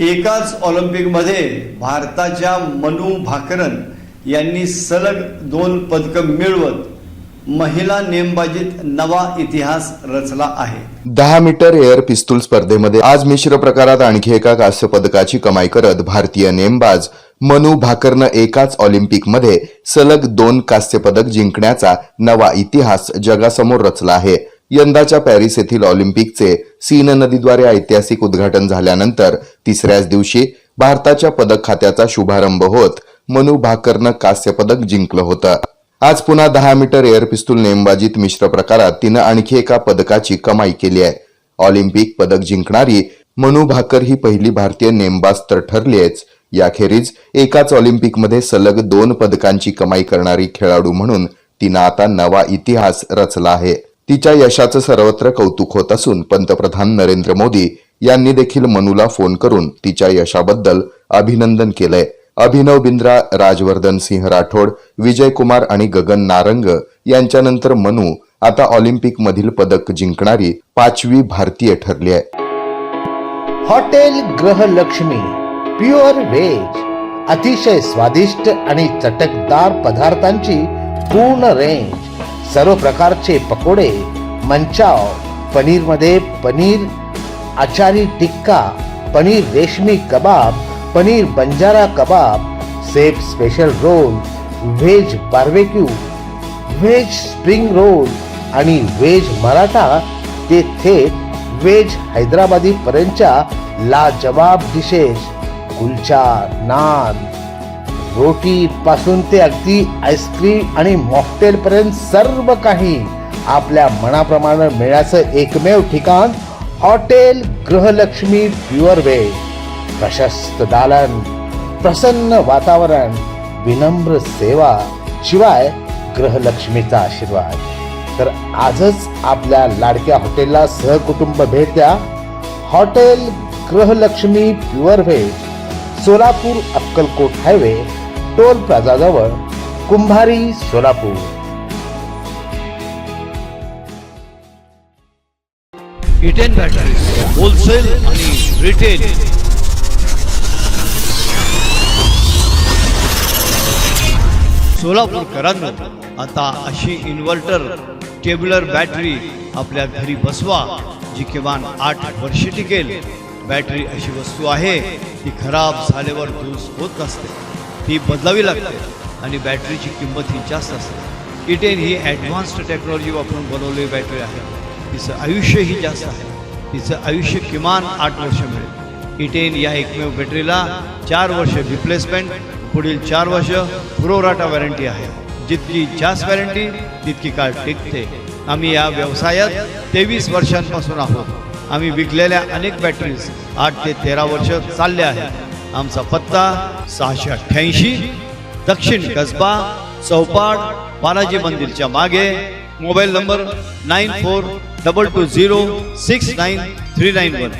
एकाच ऑलिम्पिकमध्ये भारताच्या मनु भाकरन यांनी सलग दोन पदकं मिळवत महिला नेमबाजीत नवा इतिहास रचला आहे. दहा मीटर एअर पिस्तूल स्पर्धेमध्ये आज मिश्र प्रकारात आणखी एका कांस्य पदकाची कमाई करत भारतीय नेमबाज मनु भाकरनं एकाच ऑलिम्पिकमध्ये सलग दोन कांस्य पदक जिंकण्याचा नवा इतिहास जगासमोर रचला आहे. यंदाच्या पॅरिस येथील ऑलिम्पिकचे सीन नदीद्वारे ऐतिहासिक उद्घाटन झाल्यानंतर तिसऱ्याच दिवशी भारताच्या पदक खात्याचा शुभारंभ होत मनु भाकरनं कांस्य पदक जिंकलं होतं. आज पुन्हा दहा मीटर एअर पिस्तूल नेमबाजीत मिश्र प्रकारात तिनं आणखी एका पदकाची कमाई केली आहे. ऑलिम्पिक पदक जिंकणारी मनु भाकर ही पहिली भारतीय नेमबाज तर ठरलीच याखेरीज एकाच ऑलिम्पिकमध्ये सलग दोन पदकांची कमाई करणारी खेळाडू म्हणून तिनं आता नवा इतिहास रचला आहे. तिच्या यशाचं सर्वत्र कौतुक होत असून पंतप्रधान नरेंद्र मोदी यांनी देखील मनूला फोन करून तिच्या यशाबद्दल अभिनंदन केलंय. अभिनव बिंद्रा राजवर्धन सिंह राठोड विजय कुमार आणि गगन नारंग यांच्यानंतर मनू आता ऑलिम्पिक मधील पदक जिंकणारी पाचवी भारतीय ठरली आहे. हॉटेल ग्रहलक्ष्मी प्युअर व्हेज अतिशय स्वादिष्ट आणि चटकदार पदार्थांची पूर्ण रेंज सर्व प्रकारचे पकोडे Manchow पनीरमध्ये paneer achari tikka paneer reshmi kebab paneer banjara kebab chef special roll veg barbecue veg spring roll आणि व्हेज मराठा ते थेट व्हेज हैदराबादी पर्यंतच्या लाजवाब डिशेस कुलचा नान. रोटी पासून ते अगदी आईस्क्रीम आणि मॉकटेल पर्यंत सर्व काही आपल्या मनाप्रमाणे मिळायचं एकमेव ठिकाण हॉटेल गृहलक्ष्मी प्युअर वे. प्रशस्त दालन प्रसन्न वातावरण विनम्र सेवा शिवाय ग्रहलक्ष्मीचा आशीर्वाद. तर आजच आपल्या लाडक्या हॉटेलला सहकुटुंब भेट द्या. Hotel Grahalakshmi pure veg Solapur Akkalkot highway toll प्लाझाजवळ Kumbhari Solapur. Eaton batteries wholesale आणि रिटेल सोलापूरकरांनो आता अशी इन्व्हर्टर टेबलर बॅटरी आपल्या घरी बसवा जी किमान आठ वर्षे टिकेल. बॅटरी अशी वस्तू आहे ती खराब झाल्यावर दूस होत नसते ती बदलावी लागते आणि बॅटरीची किंमत ही जास्त असते. इटेन ही ॲडव्हान्स्ड टेक्नॉलॉजी वापरून बनवलेली बॅटरी आहे. तिचं आयुष्यही जास्त आहे. तिचं आयुष्य किमान आठ वर्ष मिळेल. इटेन या एकमेव बॅटरीला चार वर्ष रिप्लेसमेंट पुढील चार वर्ष पुरवठा वॉरंटी आहे. जितकी जास्त वॉरंटी तितकी काळ टिकते. आम्ही या व्यवसायात तेवीस वर्षांपासून आहोत. आम्ही विकलेल्या अनेक बॅटरीज आठ ते तेरा वर्ष चालल्या आहेत. आमचा पत्ता सहाशे अठ्ठ्याऐंशी दक्षिण कसबा चौपाड बालाजी मंदिरच्या मागे mobile number nine four double two zero six nine three nine one.